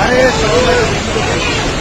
哎，什么？